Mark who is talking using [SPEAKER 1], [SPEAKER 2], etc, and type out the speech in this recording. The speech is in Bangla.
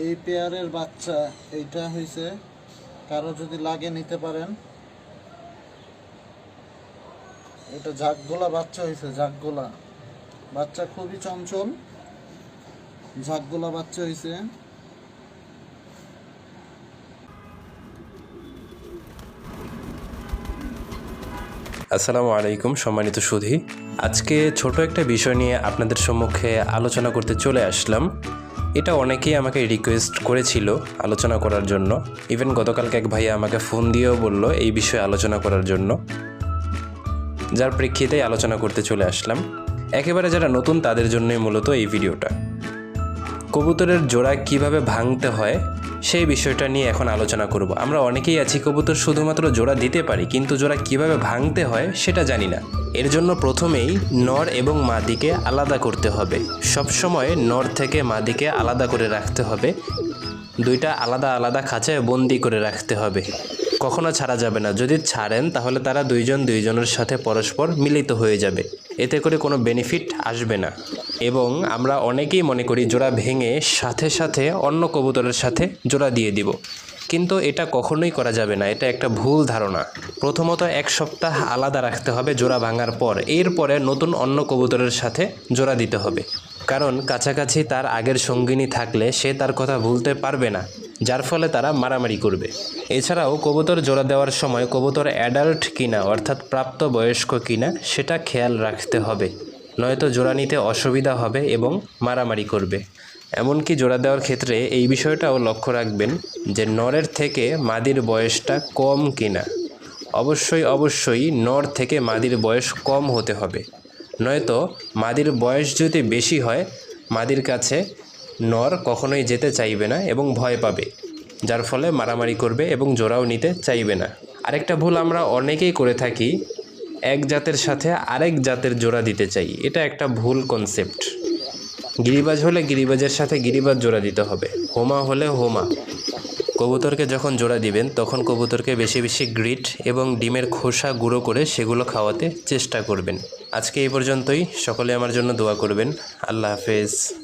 [SPEAKER 1] এই পেয়ারের বাচ্চা, এইটা হয়েছে কারও যদি লাগে নিতে পারেন। এটা ঝাকগোলা বাচ্চা হয়েছে ঝাকগোলা। বাচ্চা খুবই চঞ্চল, ঝাকগোলা বাচ্চা হয়েছে
[SPEAKER 2] আসসালামু আলাইকুম, সম্মানিত সুধী। আজকে ছোট একটা বিষয় নিয়ে আপনাদের সম্মুখে আলোচনা করতে চলে আসলাম। এটা অনেকেই আমাকে রিকোয়েস্ট করেছিল আলোচনা করার জন্য। ইভেন গতকালকে এক ভাইয়া আমাকে ফোন দিয়েও বলল এই বিষয়ে আলোচনা করার জন্য। যার প্রেক্ষিতে আলোচনা করতে চলে আসলাম। একেবারে যারা নতুন তাদের জন্যই মূলত এই ভিডিওটা কবুতরের জোড়া কীভাবে ভাঙতে হয় সেই বিষয়টা নিয়ে এখন আলোচনা করব। আমরা অনেকেই আছি কবুতর শুধুমাত্র জোড়া দিতে পারি, কিন্তু জোড়া কীভাবে ভাঙতে হয় সেটা জানি না। এর জন্য প্রথমেই নর এবং মাদিকে আলাদা করতে হবে। সবসময় নর থেকে মাদিকে আলাদা করে রাখতে হবে। দুইটা আলাদা আলাদা খাঁচায় বন্দি করে রাখতে হবে। কখনো ছাড়া যাবে না। যদি ছাড়েন, তাহলে তারা দুইজন দুইজনের সাথে পরস্পর মিলিত হয়ে যাবে। এতে করে কোনো বেনিফিট আসবে না। এবং আমরা অনেকেই মনে করি জোড়া ভেঙে সাথে সাথে অন্য কবুতরের সাথে জোড়া দিয়ে দিব। কিন্তু এটা কখনোই করা যাবে না, এটা একটা ভুল ধারণা। প্রথমত এক সপ্তাহ আলাদা রাখতে হবে জোড়া ভাঙার পর, এরপরে নতুন অন্য কবুতরের সাথে জোড়া দিতে হবে। কারণ কাছাকাছি তার আগের সঙ্গিনী থাকলে সে তার কথা ভুলতে পারবে না, যার ফলে তারা মারামারি করবে। এছাড়াও কবুতর জোড়া দেওয়ার সময় কবুতর অ্যাডাল্ট কিনা, অর্থাৎ প্রাপ্তবয়স্ক কিনা, সেটা খেয়াল রাখতে হবে। নয়তো জোড়া নিতে অসুবিধা হবে এবং মারামারি করবে। এমনকি জোড়া দেওয়ার ক্ষেত্রে এই বিষয়টাও লক্ষ্য রাখবেন যে নরের থেকে মাদির বয়সটা কম কিনা। অবশ্যই অবশ্যই নর থেকে মাদির বয়স কম হতে হবে। নয়তো মাদির বয়স যদি বেশি হয়, মাদির কাছে নর কখনোই যেতে চাইবে না এবং ভয় পাবে, যার ফলে মারামারি করবে এবং জোড়াও নিতে চাইবে না। আরেকটা ভুল আমরা অনেকেই করে থাকি এক জাতের সাথে আরেক জাতের জোড়া দিতে চাই। এটা একটা ভুল কনসেপ্ট গিরিবাজ হলে গিরিবাজের সাথে গিরিবাজ জোড়া দিতে হবে। হোমা হলে হোমা। কবুতরকে যখন জোড়া দিবেন, তখন কবুতরকে বেশি বেশি গ্রিট এবং ডিমের খোসা গুঁড়ো করে সেগুলো খাওয়াতে চেষ্টা করবেন। আজকে এই পর্যন্তই। সকলে আমার জন্য দোয়া করবেন। আল্লাহ হাফেজ।